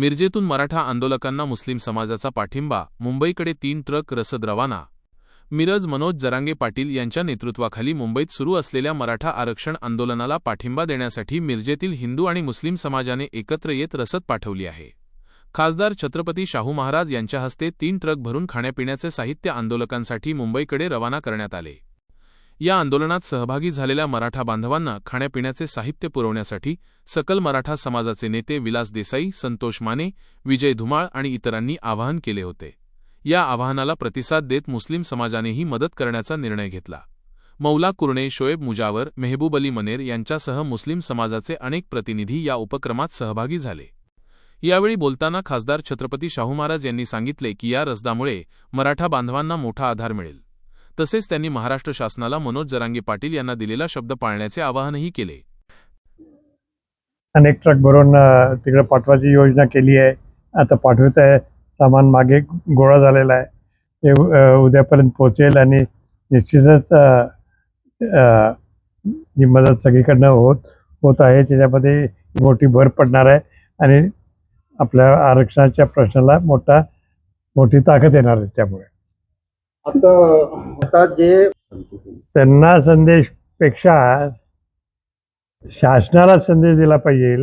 मिरजेतून मराठा आंदोलकांना मुस्लिम समाजाचा पाठिंबा मुंबईकडे तीन ट्रक रसद रवाना मिरज मनोज जरांगे पाटील यांच्या नेतृत्वाखाली मुंबईत सुरू असलेल्या मराठा आरक्षण आंदोलनाला पाठिंबा देण्यासाठी मिरजेतील हिंदू आणि मुस्लिम समाजाने एकत्र येत रसद पाठवली आहे. खासदार छत्रपती शाहू महाराज यांच्या हस्ते तीन ट्रक भरून खाण्यापिण्याचे साहित्य आंदोलकांसाठी मुंबईकडे रवाना करण्यात आले. या आंदोलनात सहभागी झालेल्या मराठा बांधवांना खाण्यापिण्याचे साहित्य पुरवण्यासाठी सकल मराठा समाजाचे नेते विलास देसाई संतोष माने विजय धुमाळ आणि इतरांनी आवाहन केले होते. या आवाहनाला प्रतिसाद देत मुस्लिम समाजानेही मदत करण्याचा निर्णय घेतला. मौला कुर्णे शोएब मुजावर मेहबूब अली मनेर यांच्यासह मुस्लिम समाजाचे अनेक प्रतिनिधी या उपक्रमात सहभागी झाले. यावेळी बोलताना खासदार छत्रपती शाहू महाराज यांनी सांगितले की या रसदामुळे मराठा बांधवांना मोठा आधार मिळेल. तसेच त्यांनी महाराष्ट्र शासनाला मनोज जरांगे पाटील यांना दिलेला शब्द पाळण्याचे आवाहनही केले. अनेक ट्रक भरून तिकडे पाठवायची योजना केली आहे. आता पाठवत आहे. सामान मागे गोळा झालेला आहे. ते उद्यापर्यंत पोहोचेल आणि निश्चितच जी मदत सगळीकडनं होत होत आहे. त्याच्यामध्ये मोठी भर पडणार आहे आणि आपल्या आरक्षणाच्या प्रश्नाला मोठा मोठी ताकद येणार आहे त्यामुळे. आता जे त्यांना संदेशपेक्षा शासनाला संदेश दिला पाहिजे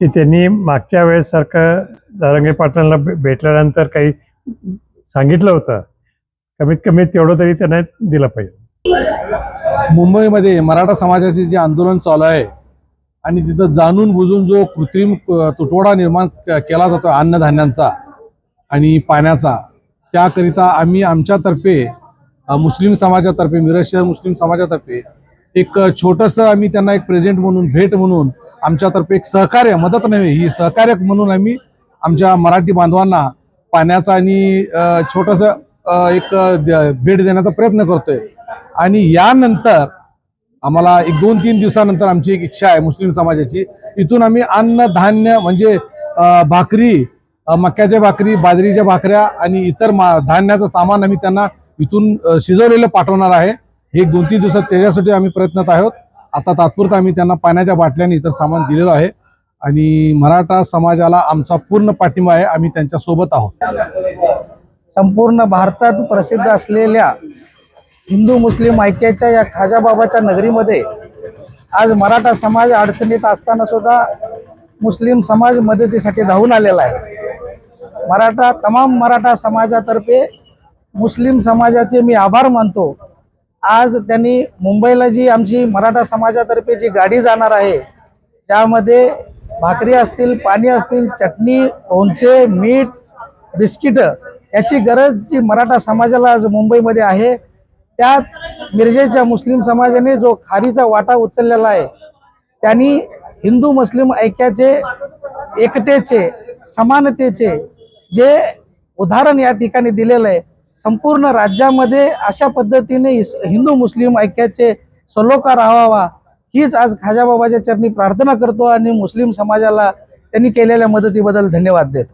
की त्यांनी मागच्या वेळेसारखं जरांगे पाटलांना भे- भेटल्यानंतर काही सांगितलं होतं. कमीत कमी तेवढं तरी त्यांना दिलं पाहिजे. मुंबईमध्ये मराठा समाजाचे जे आंदोलन चालू आहे आणि तिथं जाणून बुजून जो कृत्रिम तुटवडा निर्माण केला जातो अन्नधान्यांचा आणि पाण्याचा त्याकरिता आम्ही आमच्यातर्फे मुस्लिम समाजातर्फे मिरज शहर मुस्लिम समाजातर्फे एक छोटंसं आम्ही त्यांना एक प्रेझेंट म्हणून भेट म्हणून आमच्यातर्फे एक सहकार्य मदत नव्हे ही सहकार्य म्हणून आम्ही आमच्या मराठी बांधवांना पाण्याचा आणि छोटंसं एक भेट देण्याचा प्रयत्न करतोय. आणि यानंतर आम्हाला एक दोन तीन दिवसानंतर आमची एक इच्छा आहे मुस्लिम समाजाची. इथून आम्ही अन्न धान्य म्हणजे भाकरी मक्याच्या भाकरी बाजरीच्या भाकऱ्या आणि इतर मा धान्याचं सामान आम्ही त्यांना इथून शिजवलेलं पाठवणार आहे. हे एक दोन तीन दिवसात त्याच्यासाठी आम्ही प्रयत्नात आहोत. आता तात्पुरतं आम्ही त्यांना पाण्याच्या बाटल्याने इतर सामान दिलेलं आहे. आणि मराठा समाजाला आमचा पूर्ण पाठिंबा आहे. आम्ही त्यांच्यासोबत आहोत. संपूर्ण भारतात प्रसिद्ध असलेल्या हिंदू मुस्लिम ऐक्याच्या या खाजाबाबाच्या नगरीमध्ये आज मराठा समाज अडचणीत असताना सुद्धा मुस्लिम समाज मदतीसाठी धावून आलेला आहे. मराठा तमाम मराठा समाजातर्फे मुस्लिम समाजाचे मी आभार मानतो. आज त्यांनी मुंबईला जी आमची मराठा समाजातर्फे जी गाडी जाणार आहे त्यामध्ये भाकरी असतील पाणी असतील चटणी लोणचे मीठ बिस्किटं याची गरज जी मराठा समाजाला आज मुंबईमध्ये आहे त्यात मिरजेच्या मुस्लिम समाजाने जो खारीचा वाटा उचललेला आहे त्यांनी हिंदू मुस्लिम ऐक्याचे एकतेचे समानतेचे जे उदाहरण या ठिकाणी दिलेलं आहे संपूर्ण राज्यामध्ये अशा पद्धतीने इस- हिंदू मुस्लिम ऐक्याचे सलोखा राहावा हीच आज खाजाबाबाच्या चरणी प्रार्थना करतो आणि मुस्लिम समाजाला त्यांनी केलेल्या मदतीबद्दल धन्यवाद देतो.